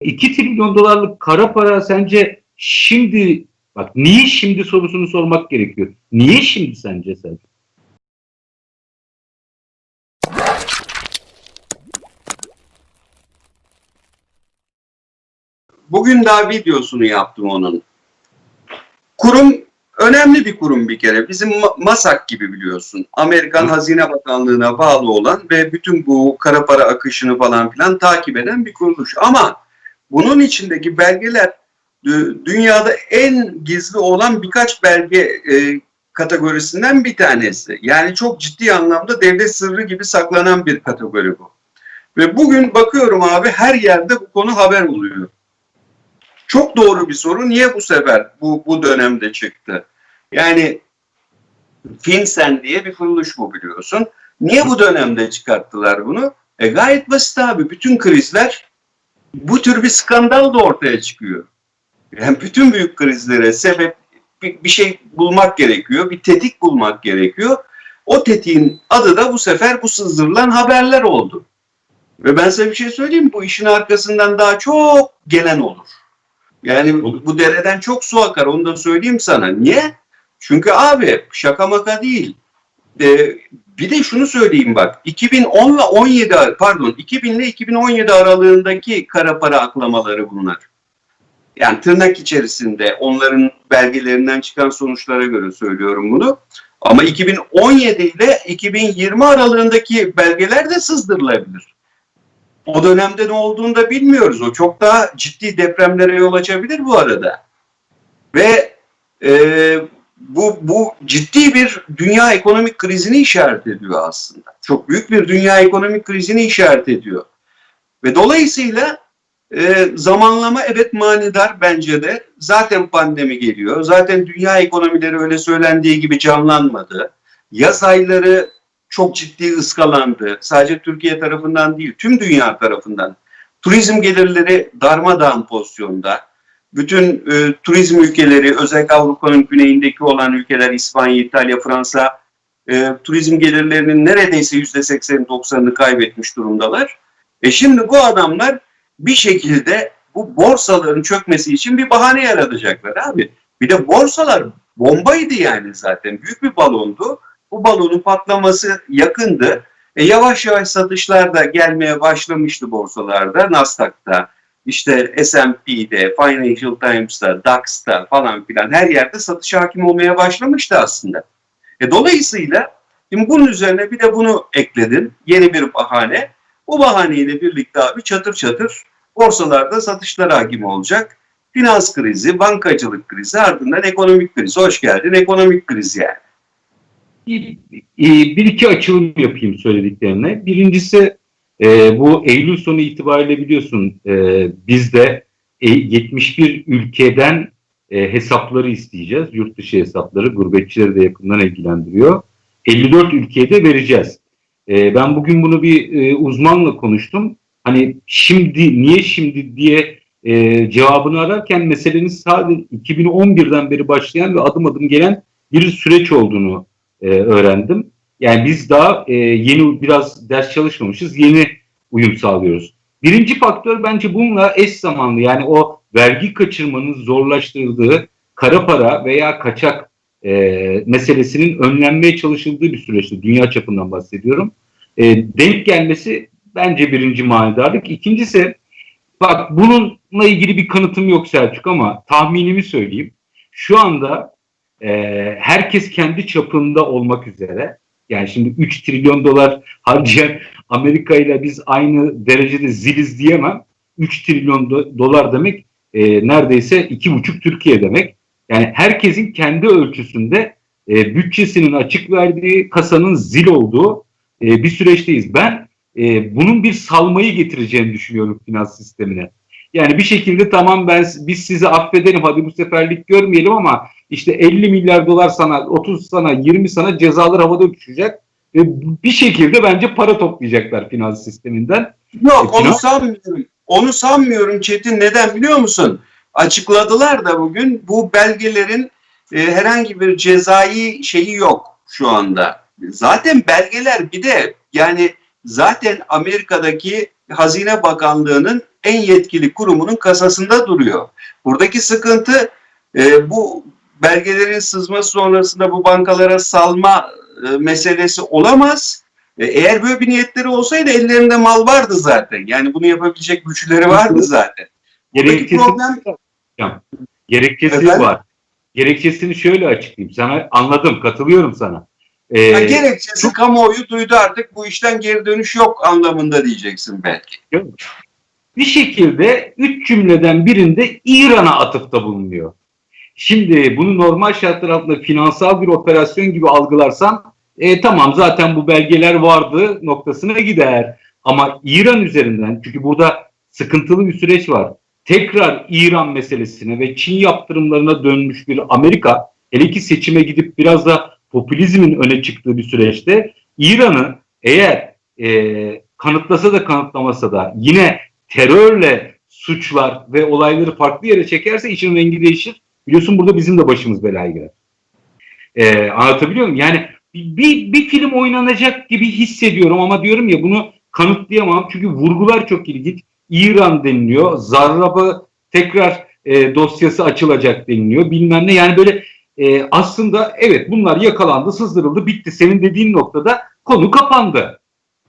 2 trilyon dolarlık kara para sence şimdi bak niye şimdi sorusunu sormak gerekiyor. Niye şimdi sence sen? Bugün daha videosunu yaptım onun. Kurum önemli bir kurum bir kere. Bizim Ma- MASAK gibi biliyorsun. Amerikan. Hazine Bakanlığı'na bağlı olan ve bütün bu kara para akışını falan filan takip eden bir kuruluş. Ama bunun içindeki belgeler dü- dünyada en gizli olan birkaç belge e, kategorisinden bir tanesi. Yani çok ciddi anlamda devlet sırrı gibi saklanan bir kategori bu. Ve bugün bakıyorum abi her yerde bu konu haber oluyor. Çok doğru bir soru. Niye bu sefer bu, bu dönemde çıktı? Yani FinCEN diye bir kuruluş bu biliyorsun. Niye bu dönemde çıkarttılar bunu? E gayet basit abi. Bütün krizler bu tür bir skandal da ortaya çıkıyor. Yani bütün büyük krizlere sebep bir, bir şey bulmak gerekiyor. Bir tetik bulmak gerekiyor. O tetiğin adı da bu sefer bu sızdırılan haberler oldu. Ve ben size bir şey söyleyeyim? Bu işin arkasından daha çok gelen olur. Yani bu dereden çok su akar onu da söyleyeyim sana. Niye? Çünkü abi şaka maka değil. Ee, bir de şunu söyleyeyim bak. 2010 ile 17 ar- pardon 2000 ile 2017 aralığındaki kara para aklamaları bunlar. Yani tırnak içerisinde onların belgelerinden çıkan sonuçlara göre söylüyorum bunu. Ama 2017 ile 2020 aralığındaki belgeler de sızdırılabilir. O dönemde ne olduğunu da bilmiyoruz. O çok daha ciddi depremlere yol açabilir bu arada. Ve e, bu, bu ciddi bir dünya ekonomik krizini işaret ediyor aslında. Çok büyük bir dünya ekonomik krizini işaret ediyor. Ve dolayısıyla e, zamanlama evet manidar bence de. Zaten pandemi geliyor. Zaten dünya ekonomileri öyle söylendiği gibi canlanmadı. Yaz ayları çok ciddi ıskalandı. Sadece Türkiye tarafından değil, tüm dünya tarafından. Turizm gelirleri darmadağın pozisyonda. Bütün e, turizm ülkeleri, özellikle Avrupa'nın güneyindeki olan ülkeler, İspanya, İtalya, Fransa, e, turizm gelirlerinin neredeyse yüzde 80-90'ını kaybetmiş durumdalar. E şimdi bu adamlar bir şekilde bu borsaların çökmesi için bir bahane yaratacaklar abi. Bir de borsalar bombaydı yani zaten. Büyük bir balondu. Bu balonun patlaması yakındı. E yavaş yavaş satışlar da gelmeye başlamıştı borsalarda, Nasdaq'ta, işte S&P'de, Financial Times'ta, DAX'ta falan filan her yerde satış hakim olmaya başlamıştı aslında. E dolayısıyla şimdi bunun üzerine bir de bunu ekledin. Yeni bir bahane. Bu bahaneyle birlikte abi çatır çatır borsalarda satışlar hakim olacak. Finans krizi, bankacılık krizi, ardından ekonomik kriz. Hoş geldin ekonomik kriz yani. Bir, bir iki açılım yapayım söylediklerine. Birincisi e, bu Eylül sonu itibariyle biliyorsun e, biz de e, 71 ülkeden e, hesapları isteyeceğiz. Yurt dışı hesapları gurbetçileri de yakından ilgilendiriyor. 54 ülkeye de vereceğiz. E, ben bugün bunu bir e, uzmanla konuştum. Hani şimdi niye şimdi diye e, cevabını ararken meselenin sadece 2011'den beri başlayan ve adım adım gelen bir süreç olduğunu e, öğrendim. Yani biz daha e, yeni biraz ders çalışmamışız, yeni uyum sağlıyoruz. Birinci faktör bence bununla eş zamanlı yani o vergi kaçırmanın zorlaştırdığı kara para veya kaçak e, meselesinin önlenmeye çalışıldığı bir süreçti. Dünya çapından bahsediyorum. E, denk gelmesi bence birinci manidarlık. İkincisi bak bununla ilgili bir kanıtım yok Selçuk ama tahminimi söyleyeyim. Şu anda e, herkes kendi çapında olmak üzere yani şimdi 3 trilyon dolar harcayan Amerika ile biz aynı derecede ziliz diyemem. 3 trilyon do- dolar demek e, neredeyse 2,5 Türkiye demek. Yani herkesin kendi ölçüsünde e, bütçesinin açık verdiği, kasanın zil olduğu e, bir süreçteyiz. Ben e, bunun bir salmayı getireceğini düşünüyorum finans sistemine. Yani bir şekilde tamam ben biz sizi affedelim hadi bu seferlik görmeyelim ama işte 50 milyar dolar sana, 30 sana, 20 sana cezalar havada uçuşacak. Ve bir şekilde bence para toplayacaklar finans sisteminden. Yok Peki, onu sanmıyorum. Onu sanmıyorum Çetin. Neden biliyor musun? Açıkladılar da bugün bu belgelerin e, herhangi bir cezai şeyi yok şu anda. Zaten belgeler bir de yani zaten Amerika'daki Hazine Bakanlığı'nın en yetkili kurumunun kasasında duruyor. Buradaki sıkıntı e, bu belgelerin sızması sonrasında bu bankalara salma e, meselesi olamaz. E, eğer böyle bir niyetleri olsaydı ellerinde mal vardı zaten. Yani bunu yapabilecek güçleri vardı zaten. Gerekçesi, problem Hocam, gerekçesi Efendim? var. Gerekçesini şöyle açıklayayım. Sana anladım, katılıyorum sana. Ee, Ha, gerekçesi kamuoyu duydu artık bu işten geri dönüş yok anlamında diyeceksin belki. bir şekilde üç cümleden birinde İran'a atıfta bulunuyor. Şimdi bunu normal şartlar altında finansal bir operasyon gibi algılarsan e, tamam zaten bu belgeler vardı noktasına gider. Ama İran üzerinden çünkü burada sıkıntılı bir süreç var. Tekrar İran meselesine ve Çin yaptırımlarına dönmüş bir Amerika hele ki seçime gidip biraz da popülizmin öne çıktığı bir süreçte İran'ı eğer e, kanıtlasa da kanıtlamasa da yine terörle suçlar ve olayları farklı yere çekerse işin rengi değişir. Biliyorsun burada bizim de başımız belaya girer. Ee, anlatabiliyor muyum? Yani bir, bir film oynanacak gibi hissediyorum ama diyorum ya bunu kanıtlayamam. Çünkü vurgular çok ilginç. İran deniliyor. Zarrab'a tekrar e, dosyası açılacak deniliyor. Bilmem ne. Yani böyle e, aslında evet bunlar yakalandı, sızdırıldı, bitti. Senin dediğin noktada konu kapandı.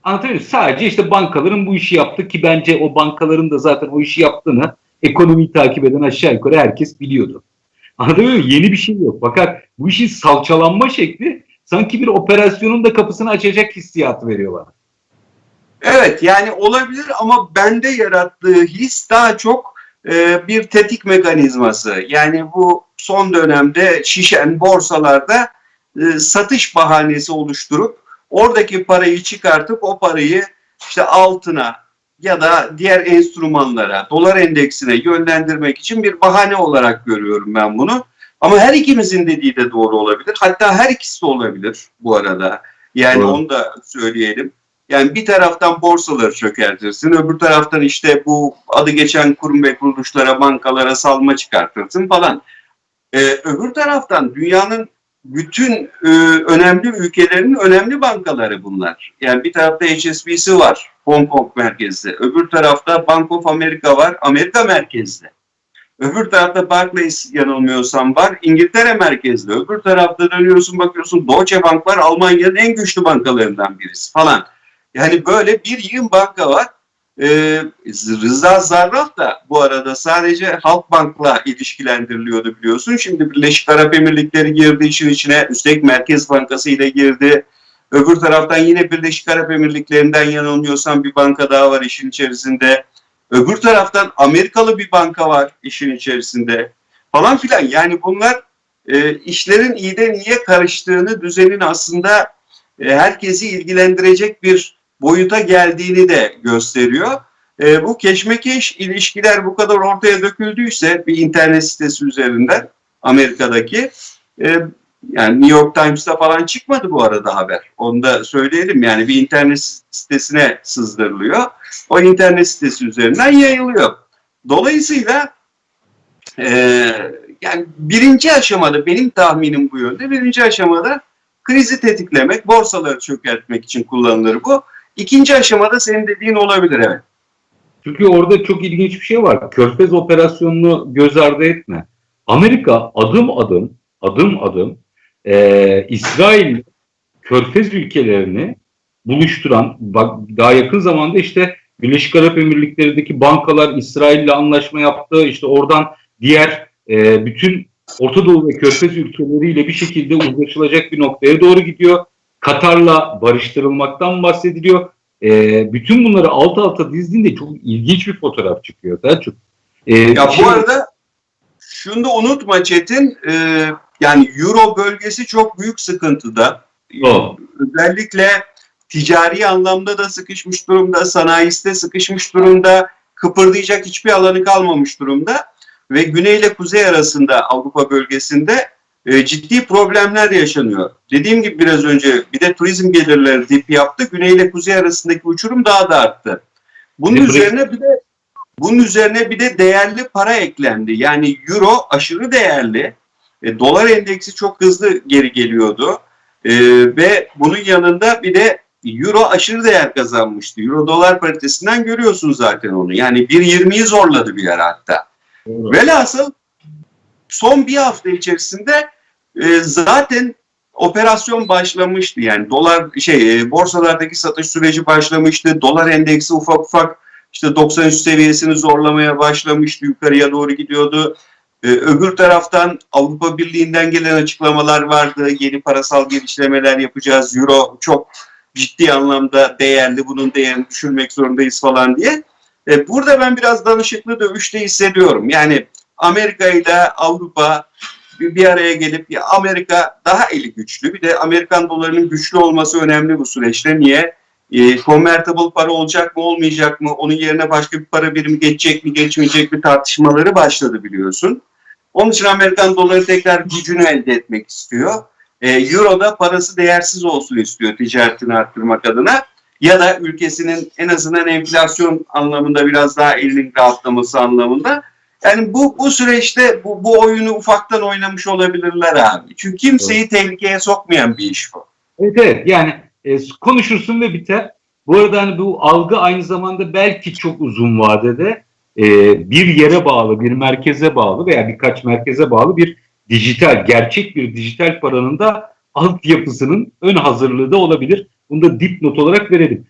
Anlatabiliyor muyum? Sadece işte bankaların bu işi yaptı ki bence o bankaların da zaten o işi yaptığını ekonomiyi takip eden aşağı yukarı herkes biliyordu. Anlatabiliyor muyum? Yeni bir şey yok. Fakat bu işin salçalanma şekli sanki bir operasyonun da kapısını açacak hissiyatı veriyor bana. Evet yani olabilir ama bende yarattığı his daha çok e, bir tetik mekanizması. Yani bu son dönemde şişen borsalarda e, satış bahanesi oluşturup oradaki parayı çıkartıp o parayı işte altına ya da diğer enstrümanlara, dolar endeksine yönlendirmek için bir bahane olarak görüyorum ben bunu. Ama her ikimizin dediği de doğru olabilir. Hatta her ikisi de olabilir bu arada. Yani Doğru. onu da söyleyelim. Yani bir taraftan borsaları çökertirsin, öbür taraftan işte bu adı geçen kurum ve kuruluşlara, bankalara salma çıkartırsın falan. Ee, öbür taraftan dünyanın bütün e, önemli ülkelerinin önemli bankaları bunlar. Yani bir tarafta HSBC var, Hong Kong merkezli. Öbür tarafta Bank of America var, Amerika merkezli. Öbür tarafta Barclays yanılmıyorsam var, İngiltere merkezli. Öbür tarafta dönüyorsun bakıyorsun Deutsche Bank var, Almanya'nın en güçlü bankalarından birisi falan. Yani böyle bir yığın banka var. Ee, Rıza Zarrab da bu arada sadece Halkbank'la ilişkilendiriliyordu biliyorsun. Şimdi Birleşik Arap Emirlikleri girdi işin içine. Üstelik Merkez Bankası ile girdi. Öbür taraftan yine Birleşik Arap Emirlikleri'nden yanılmıyorsam bir banka daha var işin içerisinde. Öbür taraftan Amerikalı bir banka var işin içerisinde falan filan. Yani bunlar e, işlerin iyiden iyiye karıştığını, düzenin aslında e, herkesi ilgilendirecek bir boyuta geldiğini de gösteriyor. E, bu keşmekeş ilişkiler bu kadar ortaya döküldüyse bir internet sitesi üzerinden Amerika'daki e, yani New York Times'ta falan çıkmadı bu arada haber. Onu da söyleyelim yani bir internet sitesine sızdırılıyor. O internet sitesi üzerinden yayılıyor. Dolayısıyla e, yani birinci aşamada benim tahminim bu yönde. Birinci aşamada krizi tetiklemek, borsaları çökertmek için kullanılır bu. İkinci aşamada senin dediğin olabilir evet. Çünkü orada çok ilginç bir şey var. Körfez operasyonunu göz ardı etme. Amerika adım adım, adım adım e, İsrail Körfez ülkelerini buluşturan, bak daha yakın zamanda işte Birleşik Arap Emirlikleri'ndeki bankalar İsrail'le anlaşma yaptı. İşte oradan diğer e, bütün Orta Doğu ve Körfez ülkeleriyle bir şekilde uzlaşılacak bir noktaya doğru gidiyor. Katar'la barıştırılmaktan bahsediliyor. E, bütün bunları alt alta dizdiğinde çok ilginç bir fotoğraf çıkıyor Selçuk. E, Ya şey- bu arada şunu da unutma Çetin, e, yani Euro bölgesi çok büyük sıkıntıda. O. Özellikle ticari anlamda da sıkışmış durumda, sanayisi de sıkışmış durumda, kıpırdayacak hiçbir alanı kalmamış durumda. Ve güney ile kuzey arasında Avrupa bölgesinde e, ciddi problemler yaşanıyor. Dediğim gibi biraz önce bir de turizm gelirleri dip yaptı. Güney ile kuzey arasındaki uçurum daha da arttı. Bunun de üzerine bir de bunun üzerine bir de değerli para eklendi. Yani euro aşırı değerli. E, dolar endeksi çok hızlı geri geliyordu. E, ve bunun yanında bir de Euro aşırı değer kazanmıştı. Euro dolar paritesinden görüyorsun zaten onu. Yani 1.20'yi zorladı bir yer hatta. Velhasıl son bir hafta içerisinde e, zaten operasyon başlamıştı. Yani dolar şey e, borsalardaki satış süreci başlamıştı. Dolar endeksi ufak ufak işte 93 seviyesini zorlamaya başlamıştı. Yukarıya doğru gidiyordu. E, öbür taraftan Avrupa Birliği'nden gelen açıklamalar vardı. Yeni parasal gelişlemeler yapacağız. Euro çok ciddi anlamda değerli. Bunun değerini düşürmek zorundayız falan diye. E, burada ben biraz danışıklı dövüşte hissediyorum. Yani Amerika ile Avrupa bir, araya gelip ya Amerika daha eli güçlü. Bir de Amerikan dolarının güçlü olması önemli bu süreçte. Niye? E, convertible para olacak mı olmayacak mı? Onun yerine başka bir para birimi geçecek mi geçmeyecek mi tartışmaları başladı biliyorsun. Onun için Amerikan doları tekrar gücünü elde etmek istiyor. E, Euro da parası değersiz olsun istiyor ticaretini arttırmak adına. Ya da ülkesinin en azından enflasyon anlamında biraz daha elinin rahatlaması anlamında. Yani bu bu süreçte bu, bu oyunu ufaktan oynamış olabilirler abi. Çünkü kimseyi tehlikeye sokmayan bir iş bu. Evet evet yani e, konuşursun ve biter. Bu arada hani bu algı aynı zamanda belki çok uzun vadede e, bir yere bağlı, bir merkeze bağlı veya birkaç merkeze bağlı bir dijital, gerçek bir dijital paranın da altyapısının ön hazırlığı da olabilir. Bunu da dipnot olarak verelim.